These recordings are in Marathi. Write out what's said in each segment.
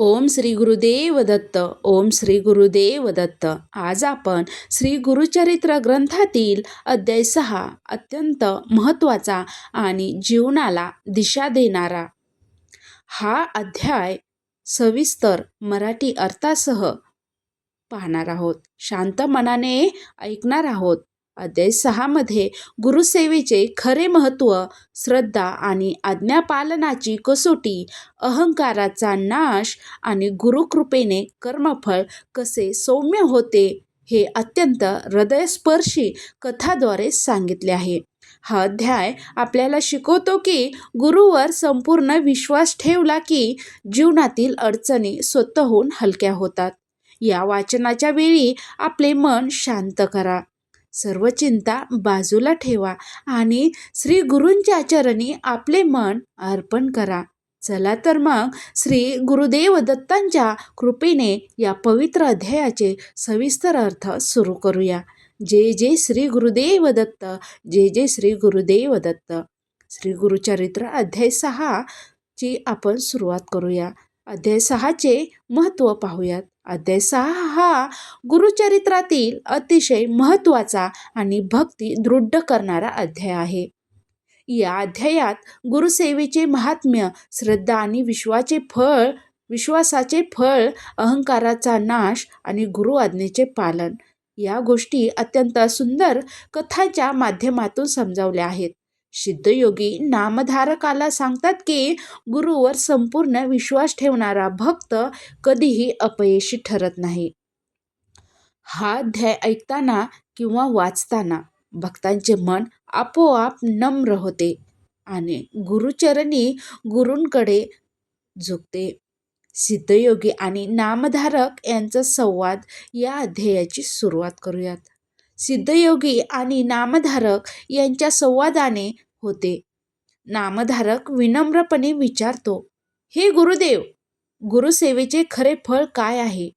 ओम श्री गुरुदेव दत्त ओम श्री गुरुदेव दत्त आज आपण श्री गुरुचरित्र ग्रंथातील अध्याय सहा अत्यंत महत्त्वाचा आणि जीवनाला दिशा देणारा. हा अध्याय सविस्तर मराठी अर्थासह पाहणार आहोत. शांत मनाने ऐकणार आहोत. अध्याय सहामध्ये गुरुसेवेचे खरे महत्त्व श्रद्धा आणि आज्ञापालनाची कसोटी अहंकाराचा नाश आणि गुरुकृपेने कर्मफळ कसे सौम्य होते हे अत्यंत हृदयस्पर्शी कथाद्वारे सांगितले आहे. हा अध्याय आपल्याला शिकवतो की गुरुवर संपूर्ण विश्वास ठेवला की जीवनातील अडचणी स्वतःहून हलक्या होतात. या वाचनाच्या वेळी आपले मन शांत करा. सर्व चिंता बाजूला ठेवा आणि श्री गुरूंच्या चरणी आपले मन अर्पण करा. चला तर मग श्री गुरुदेव दत्तांच्या कृपेने या पवित्र अध्यायाचे सविस्तर अर्थ सुरू करूया. जे जे श्री गुरुदेव दत्त जे जे श्री गुरुदेव दत्त. श्री गुरुचरित्र अध्याय सहा ची आपण सुरुवात करूया. अध्याय सहाचे महत्त्व पाहूयात. अध्याय सहा हा गुरुचरित्रातील अतिशय महत्त्वाचा आणि भक्ती दृढ करणारा अध्याय आहे. या अध्यायात गुरुसेवेचे महात्म्य श्रद्धा आणि विश्वाचे फळ विश्वासाचे फळ अहंकाराचा नाश आणि गुरु आज्ञेचे पालन या गोष्टी अत्यंत सुंदर कथाच्या माध्यमातून समजावल्या आहेत. सिद्धयोगी नामधारकाला सांगतात की गुरुवर संपूर्ण विश्वास ठेवणारा भक्त कधीही अपयशी ठरत नाही. हा अध्याय ऐकताना किंवा वाचताना भक्तांचे मन आपोआप नम्र होते आणि गुरुचरणी गुरूंकडे झुकते. सिद्धयोगी आणि नामधारक यांचा संवाद या अध्यायाची सुरुवात करूयात. सिद्धयोगी आणि नामधारक यांच्या संवादाने होते. नामधारक विनम्रपणे विचारतो हे गुरुदेव गुरुसेवेचे खरे फळ काय आहे?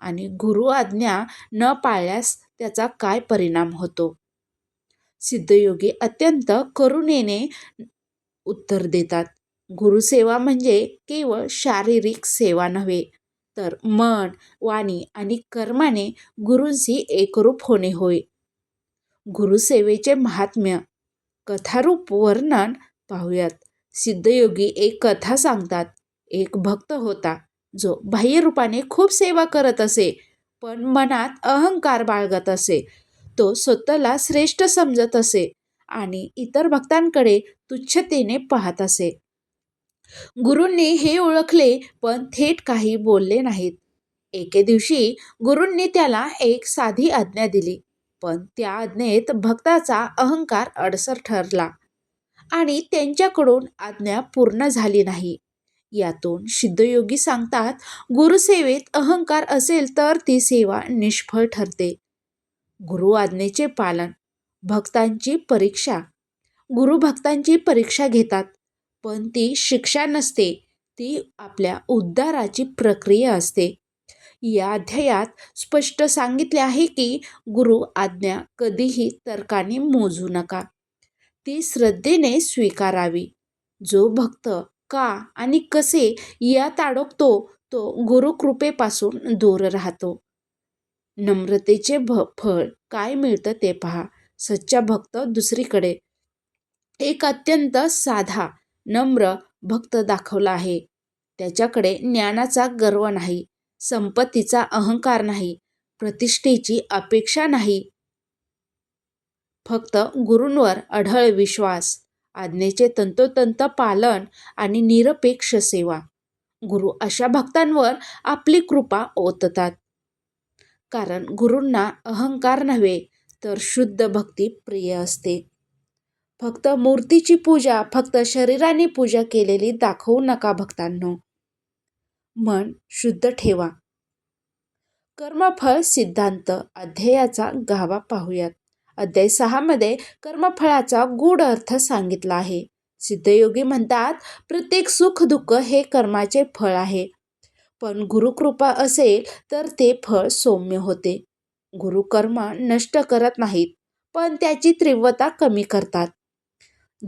आणि गुरु आज्ञा न पाळल्यास त्याचा काय परिणाम होतो? सिद्धयोगी अत्यंत करुणेने उत्तर देतात गुरुसेवा म्हणजे केवळ शारीरिक सेवा नव्हे तर मन वाणी आणि कर्माने गुरूंशी एकरूप होणे होय. गुरुसेवेचे महात्म्य कथारूप वर्णन पाहूयात. सिद्धयोगी एक कथा सांगतात. एक भक्त होता. जो बाह्यरूपाने खूप सेवा करत असे पण मनात अहंकार बाळगत असे. तो स्वतःला श्रेष्ठ समजत असे आणि इतर भक्तांकडे तुच्छतेने पाहत असे. गुरूंनी हे ओळखले पण थेट काही बोलले नाहीत. एके दिवशी गुरूंनी त्याला एक साधी आज्ञा दिली. पण त्या आज्ञेत भक्ताचा अहंकार अडसर ठरला आणि त्यांच्याकडून आज्ञा पूर्ण झाली नाही. यातून सिद्धयोगी सांगतात गुरुसेवेत अहंकार असेल तर ती सेवा निष्फळ ठरते. गुरु आज्ञेचे पालन भक्तांची परीक्षा. गुरु भक्तांची परीक्षा घेतात पण ती शिक्षा नसते ती आपल्या उद्धाराची प्रक्रिया असते. या अध्यायात स्पष्ट सांगितले आहे की गुरु आज्ञा कधीही तर्काने मोजू नका. ती श्रद्धेने स्वीकारावी. जो भक्त का आणि कसे यात अडकतो तो गुरुकृपेपासून दूर राहतो. नम्रतेचे भ फळ काय मिळतं ते पहा. सच्चा भक्त दुसरीकडे. एक अत्यंत साधा नम्र भक्त दाखवला आहे. त्याच्याकडे ज्ञानाचा गर्व नाही. संपत्तीचा अहंकार नाही प्रतिष्ठेची अपेक्षा नाही. फक्त गुरूंवर अढळ विश्वास आज्ञेचे तंतोतंत पालन आणि निरपेक्ष सेवा. गुरु अशा भक्तांवर आपली कृपा ओततात. कारण गुरूंना अहंकार नव्हे तर शुद्ध भक्ती प्रिय असते. फक्त मूर्तीची पूजा फक्त शरीराने पूजा केलेली दाखवू नका भक्तांनो. मन शुद्ध ठेवा. कर्मफळ सिद्धांत अध्यायाचा गावा पाहूयात. अध्याय सहामध्ये कर्मफळाचा गूढ अर्थ सांगितला आहे. सिद्धयोगी म्हणतात प्रत्येक सुख दुःख हे कर्माचे फळ आहे. पण गुरुकृपा असेल तर ते फळ सौम्य होते. गुरुकर्म नष्ट करत नाहीत पण त्याची तीव्रता कमी करतात.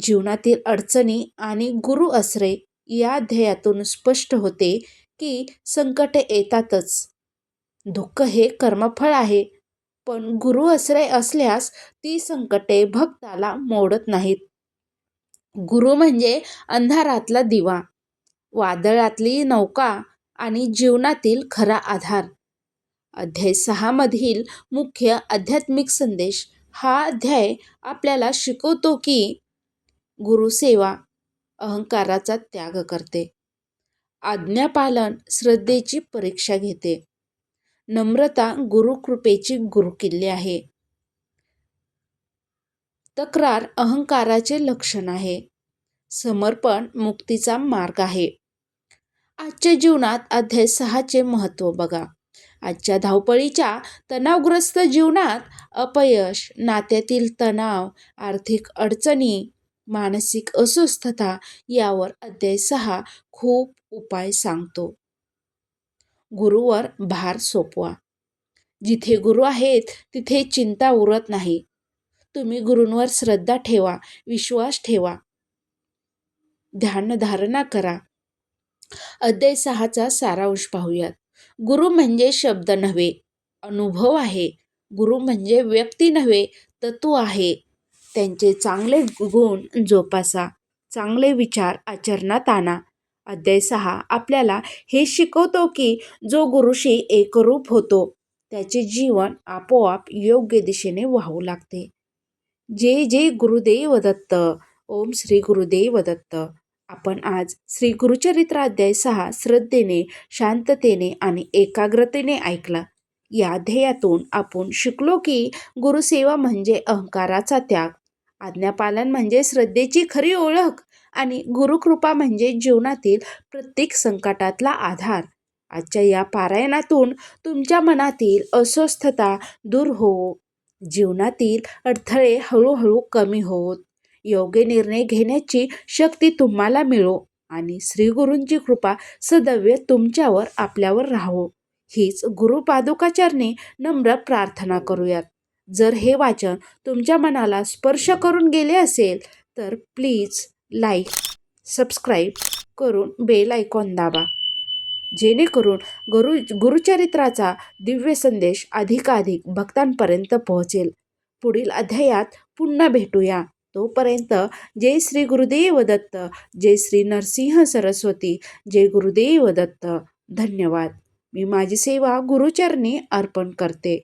जीवनातील अडचणी आणि गुरु असरे या अध्यायातून स्पष्ट होते की संकटे येतातच. दुःख हे कर्मफळ आहे पण गुरु आश्रय असल्यास ती संकटे भक्ताला मोडत नाहीत. गुरु म्हणजे अंधारातला दिवा वादळातली नौका आणि जीवनातील खरा आधार. अध्याय सहामधील मुख्य आध्यात्मिक संदेश हा अध्याय आपल्याला शिकवतो की गुरुसेवा अहंकाराचा त्याग करते. आज्ञापालन श्रद्धेची परीक्षा घेते. नम्रता गुरुकृपेची गुरुकिल्ली आहे. तक्रार अहंकाराचे लक्षण आहे. समर्पण मुक्तीचा मार्ग आहे. आजच्या जीवनात अध्याय सहाचे महत्त्व बघा. आजच्या धावपळीच्या तणावग्रस्त जीवनात अपयश नात्यातील तणाव आर्थिक अडचणी मानसिक अस्वस्थता यावर अध्याय सहा खूप उपाय सांगतो. गुरुवर भार सोपवा. जिथे गुरु आहेत तिथे चिंता उरत नाही. तुम्ही गुरूंवर श्रद्धा ठेवा विश्वास ठेवा. ध्यान धारणा करा. अध्याय सहाचा सारांश पाहूयात. गुरु म्हणजे शब्द नव्हे अनुभव आहे. गुरु म्हणजे व्यक्ती नव्हे तत्व आहे. त्यांचे चांगले गुण जोपासा. चांगले विचार आचरणात आणा अध्याय सहा. आपल्याला हे शिकवतो की जो गुरुशी एकरूप होतो त्याचे जीवन आपोआप योग्य दिशेने वाहू लागते. जे जे गुरुदेव दत्त ओम श्री गुरुदेव दत्त. आपण आज श्री गुरुचरित्र अध्याय सहा श्रद्धेने शांततेने आणि एकाग्रतेने ऐकला. या ध्येयातून आपण शिकलो की गुरुसेवा म्हणजे अहंकाराचा त्याग. आज्ञापालन म्हणजे श्रद्धेची खरी ओळख आणि गुरुकृपा म्हणजे जीवनातील प्रत्येक संकटातला आधार. आजच्या या पारायणातून तुमच्या मनातील अस्वस्थता दूर हो. जीवनातील अडथळे हळूहळू कमी होत. योग्य निर्णय घेण्याची शक्ती तुम्हाला मिळो आणि श्रीगुरूंची कृपा सदैव तुमच्यावर आपल्यावर राहो. हीच गुरुपादुकाचरणी नम्र प्रार्थना करूयात. जर हे वाचन तुमच्या मनाला स्पर्श करून गेले असेल तर प्लीज लाईक सबस्क्राईब करून बेल आयकॉन दाबा. जेणेकरून गुरु गुरुचरित्राचा दिव्य संदेश अधिकाधिक भक्तांपर्यंत पोहोचेल. पुढील अध्यायात पुन्हा भेटूया. तोपर्यंत जय श्री गुरुदेव दत्त जय श्री नरसिंह सरस्वती जय गुरुदेव दत्त. धन्यवाद. मी माझी सेवा गुरुचरणी अर्पण करते.